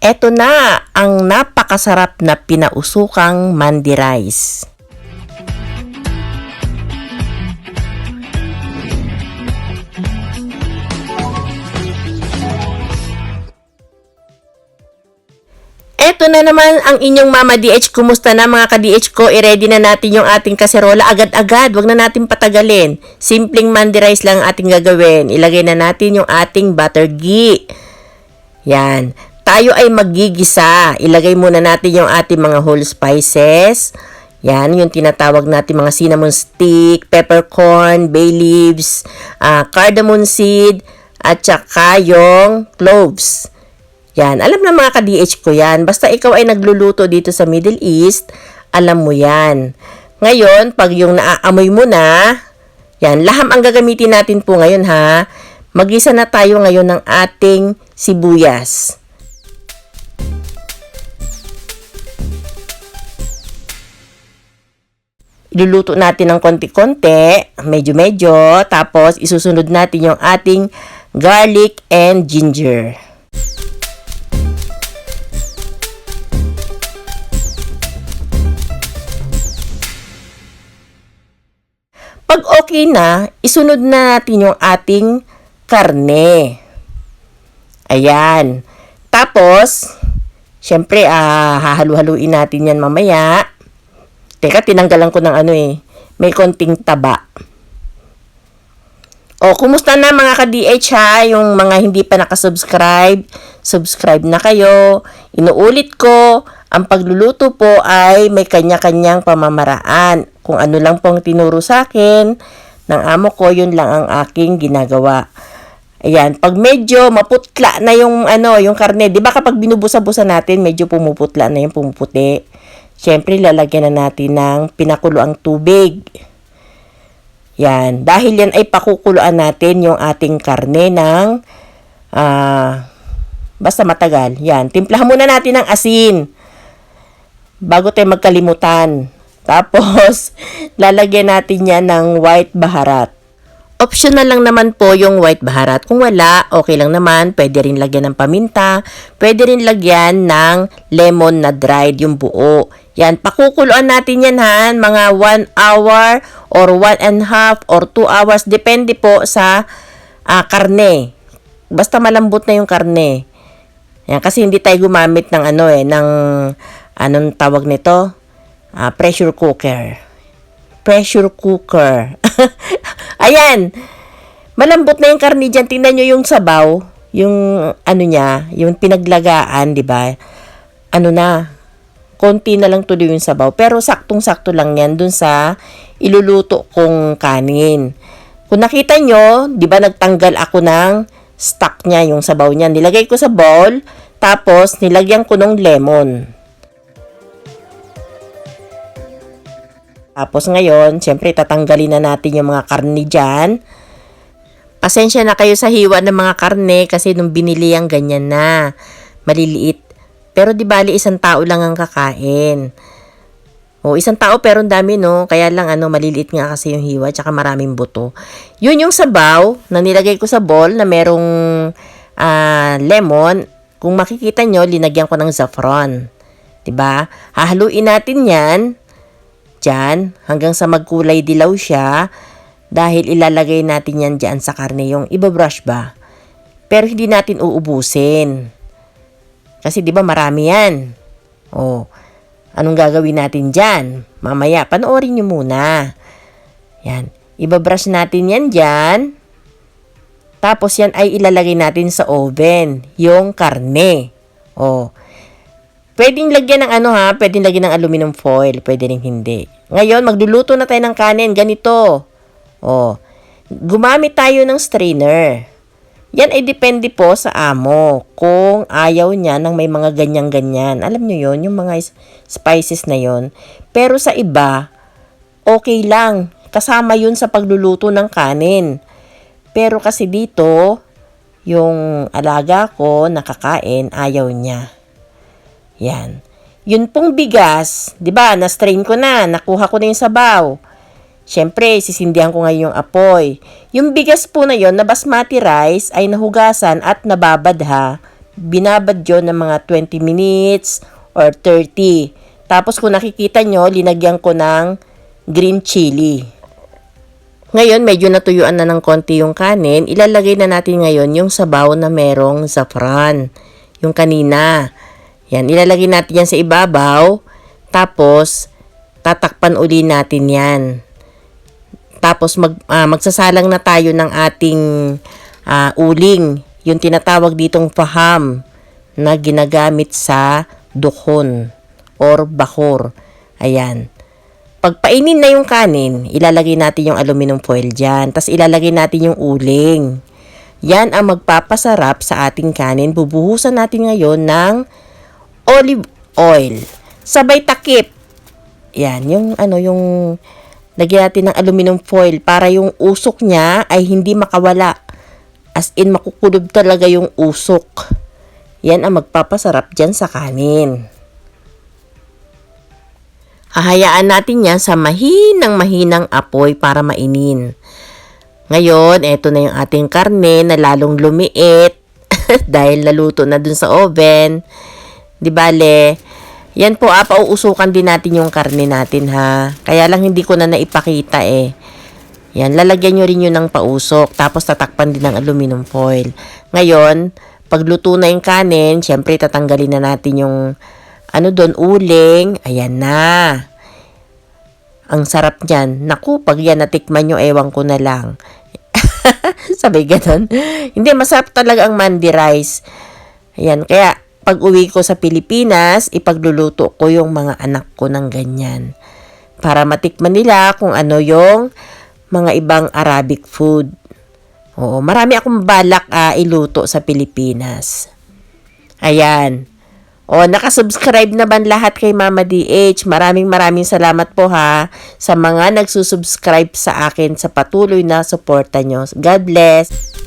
Eto na ang napakasarap na pinausukang mandi rice. Eto na naman ang inyong Mama DH. Kumusta na mga ka-DH ko? I-ready na natin yung ating kaserola agad-agad. Huwag na natin patagalin. Simpleng mandi rice lang ang ating gagawin. Ilagay na natin yung ating butter ghee. Yan. Tayo ay magigisa. Ilagay muna natin yung ating mga whole spices. Yan, yung tinatawag natin mga cinnamon stick, peppercorn, bay leaves, ah, cardamom seed, at saka yung cloves. Yan, alam na mga ka-DH ko yan. Basta ikaw ay nagluluto dito sa Middle East, alam mo yan. Ngayon, pag yung naaamoy mo na, yan, laham ang gagamitin natin po ngayon ha. Magisa na tayo ngayon ng ating sibuyas. Iluluto natin ng konti-konti, medyo-medyo, tapos isusunod natin yung ating garlic and ginger. Pag okay na, isunod na natin yung ating karne. Ayan. Tapos, syempre, ah, hahalu-haluin natin yan mamaya. Teka, tinanggalan ko ng ano eh. May konting taba. O, kumusta na mga ka-DH ha? Yung mga hindi pa nakasubscribe, subscribe na kayo. Inuulit ko, ang pagluluto po ay may kanya-kanyang pamamaraan. Kung ano lang pong tinuro sa akin ng amo ko, yun lang ang aking ginagawa. Ayan, pag medyo maputla na yung ano, yung karne, 'di ba kapag binubusa-busa natin, medyo pumuputla na yung pumuputi. Siyempre, lalagyan na natin ng pinakuloang tubig. Yan. Dahil yan ay pakukuluan natin yung ating karne ng ah, basta matagal. Yan. Timplahan muna natin ng asin bago tayo magkalimutan. Tapos, lalagyan natin yan ng white baharat. Optional lang naman po yung white baharat. Kung wala, okay lang naman. Pwede rin lagyan ng paminta. Pwede rin lagyan ng lemon na dried yung buo. Yan, pakukuluan natin yan ha. Mga 1 hour or 1 and half or 2 hours. Depende po sa ah, karne. Basta malambot na yung karne. Yan, kasi hindi tayo gumamit ng ano eh, ng anong tawag nito? Ah, pressure cooker. Pressure cooker. Ayan. Malambot na yung karne dyan. Tingnan nyo yung sabaw. Yung ano niya, yung pinaglagaan, di ba? Ano na, konti na lang tuloy yung sabaw. Pero saktong-sakto lang yan dun sa iluluto kong kanin. Kung nakita nyo, di ba nagtanggal ako ng stock niya, yung sabaw niya. Nilagay ko sa bowl, tapos nilagyan ko ng lemon. Tapos ngayon, syempre tatanggalin na natin yung mga karne dyan. Pasensya na kayo sa hiwa ng mga karne kasi nung binili ang ganyan na. Maliliit. Pero di bali isang tao lang ang kakain. O, isang tao pero ang dami no. Kaya lang ano, maliliit nga kasi yung hiwa tsaka maraming buto. Yun yung sabaw na nilagay ko sa bowl na merong ah, lemon. Kung makikita nyo, linagyan ko ng saffron. 'Di ba? Hahaluin natin yan dyan hanggang sa magkulay dilaw siya dahil ilalagay natin yan dyan sa karne yung ibabrush ba. Pero hindi natin uubusin. Kasi di ba marami yan. Oh, anong gagawin natin dyan? Mamaya, panoorin nyo muna. Yan. Ibabrush natin yan dyan. Tapos yan ay ilalagay natin sa oven. Yung karne. Oh, Pwedeng lagyan ng ano ha, pwedeng lagyan ng aluminum foil, pwede rin hindi. Ngayon, magluluto na tayo ng kanin, ganito. Oh, gumamit tayo ng strainer. Yan ay depende po sa amo kung ayaw niya ng may mga ganyan-ganyan. Alam nyo yon yung mga spices na yon. Pero sa iba, okay lang. Kasama yun sa pagluluto ng kanin. Pero kasi dito, yung alaga ko nakakain, ayaw niya. Yan. Yun pong bigas, 'di ba? Na-strain ko na, nakuha ko na yung sabaw. Siyempre, sisindihan ko ngayon yung apoy. Yung bigas po na yon na basmati rice ay nahugasan at nababad ha binabad yun ng mga 20 minutes or 30. Tapos kung nakikita nyo, linagyan ko ng green chili. Ngayon, medyo natuyuan na ng konti yung kanin. Ilalagay na natin ngayon yung sabaw na merong saffron. Yung kanina. Yan, ilalagay natin yan sa ibabaw. Tapos, tatakpan uli natin yan. Tapos, mag, ah, magsasalang na tayo ng ating ah, uling. Yung tinatawag ditong paham na ginagamit sa dukhon or bakor. Ayan. Pagpainin na yung kanin, ilalagay natin yung aluminum foil dyan. Tapos ilalagay natin yung uling. Yan ang magpapasarap sa ating kanin. Bubuhusan natin ngayon ng olive oil. Sabay takip. Yan, yung ano, yung lagyan natin ng aluminum foil para yung usok niya ay hindi makawala. As in, makukulob talaga yung usok. Yan ang magpapasarap dyan sa kanin. Hahayaan natin yan sa mahinang mahinang apoy para mainin. Ngayon, eto na yung ating karne na lalong lumiit dahil naluto na dun sa oven. Di bale, yan po ah, pauusukan din natin yung karne natin ha. Kaya lang hindi ko na naipakita eh. Yan, lalagyan nyo rin yun ng pausok. Tapos tatakpan din ng aluminum foil. Ngayon, pagluto na yung kanin, syempre tatanggalin na natin yung ano doon, uling. Ayan na. Ang sarap niyan. Naku, pag yan natikman nyo, ewan ko na lang. Sabi ganon. Hindi, masarap talaga ang mandi rice. Ayan, kaya pag uwi ko sa Pilipinas, ipagluluto ko yung mga anak ko ng ganyan. Para matikman nila kung ano yung mga ibang Arabic food. Oo, marami akong balak ah, iluto sa Pilipinas. Ayan. O, nakasubscribe naman lahat kay Mama DH. Maraming maraming salamat po ha sa mga nagsusubscribe sa akin sa patuloy na suporta nyo. God bless!